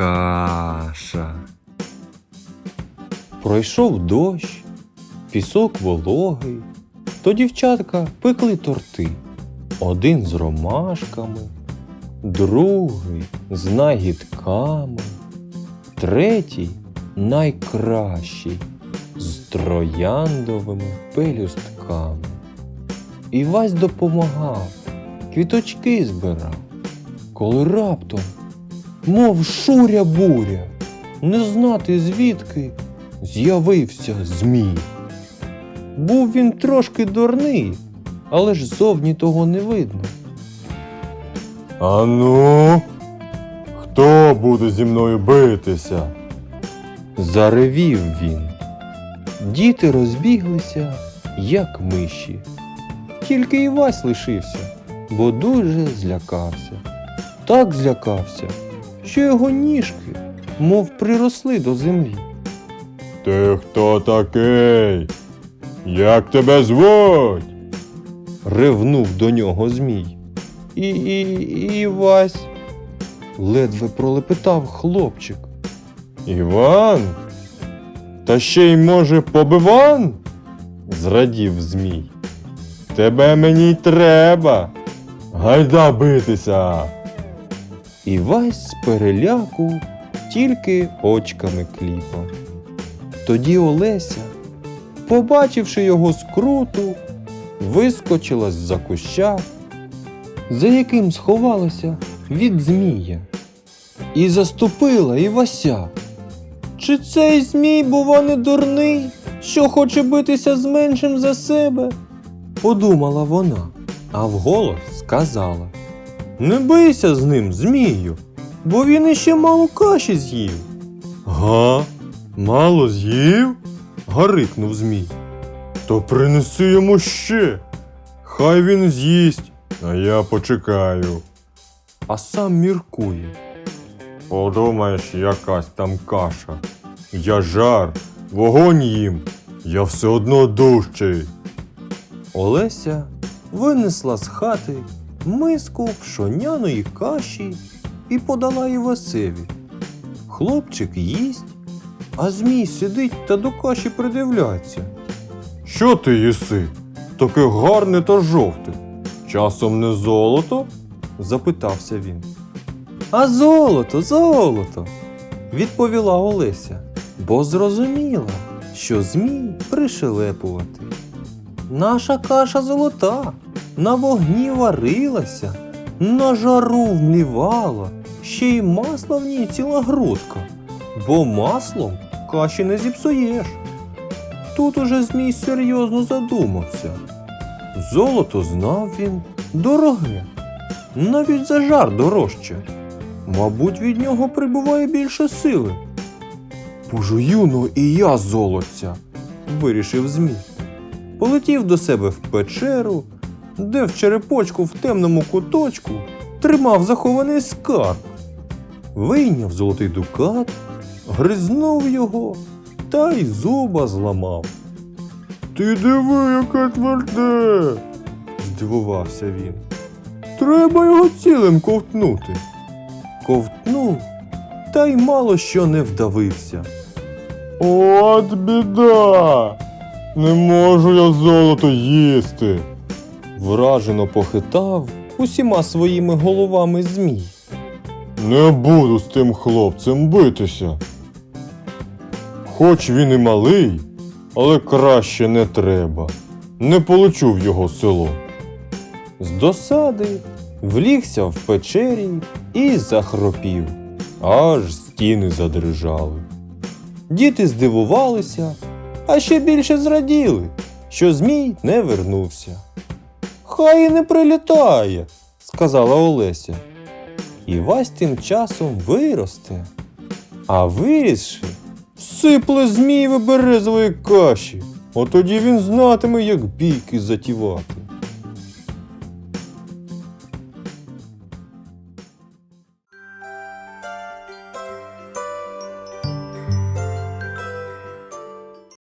каша. Пройшов дощ, пісок вологий, то дівчатка пекли торти. Один з ромашками, другий з нагідками, третій найкращий з трояндовими пелюстками. Івась допомагав, квіточки збирав, коли раптом, мов шуря буря, не знати звідки з'явився змій. Був він трошки дурний, але ж зовні того не видно. Ану, хто буде зі мною битися? Заревів він. Діти розбіглися, як миші. Тільки Івась лишився, бо дуже злякався. Так злякався, що його ніжки, мов приросли до землі. Ти хто такий? Як тебе звуть? Ревнув до нього змій. І, і, і Івась. Ледве пролепетав хлопчик. Іван? Та ще й може побиван? Зрадів змій. Тебе мені й треба. Гайда битися. Івась з переляку тільки очками кліпав. Тоді Олеся, побачивши його скруту, вискочила з-за куща, за яким сховалася від змія, і заступила Івася. Чи цей змій, бува, не дурний, що хоче битися з меншим за себе? подумала вона, а вголос сказала. Не бийся з ним, змію, бо він іще мало каші з'їв. Га? Мало з'їв? гарикнув змій. То принеси йому ще. Хай він з'їсть, а я почекаю. А сам міркує. Подумаєш, якась там каша. Я жар, вогонь їм, я все одно дужчий. Олеся винесла з хати миску пшоняної каші і подала Івасеві. Хлопчик їсть, а змій сидить та до каші придивляється. Що ти їси? Таке гарне та жовте. Часом не золото? запитався він. А золото, золото, відповіла Олеся, бо зрозуміла, що змій пришелепувати. Наша каша золота, на вогні варилася, на жару вмлівала, ще й масла в ній ціла грудка, бо маслом каші не зіпсуєш. Тут уже змій серйозно задумався. Золото знав він дороге, навіть за жар дорожче. Мабуть, від нього прибуває більше сили. Пожую ну і я золотця, вирішив Змій. Полетів до себе в печеру, де в черепочку в темному куточку тримав захований скарб. Вийняв золотий дукат, гризнув його та й зуба зламав. Ти диви, яке тверде. Здивувався він. Треба його цілим ковтнути. Ковтнув, та й мало що не вдавився. От біда. Не можу я золото їсти. Вражено похитав усіма своїми головами змій. Не буду з тим хлопцем битися. Хоч він і малий, але краще не треба. Не полечу в його село. З досади влігся в печері і захропів, аж стіни задрижали. Діти здивувалися, а ще більше зраділи, що Змій не вернувся. Хай і не прилітає, сказала Олеся. Івась тим часом виросте, а вирісши, сипле змієві березової каші, Отоді тоді він знатиме, як бійки затівати.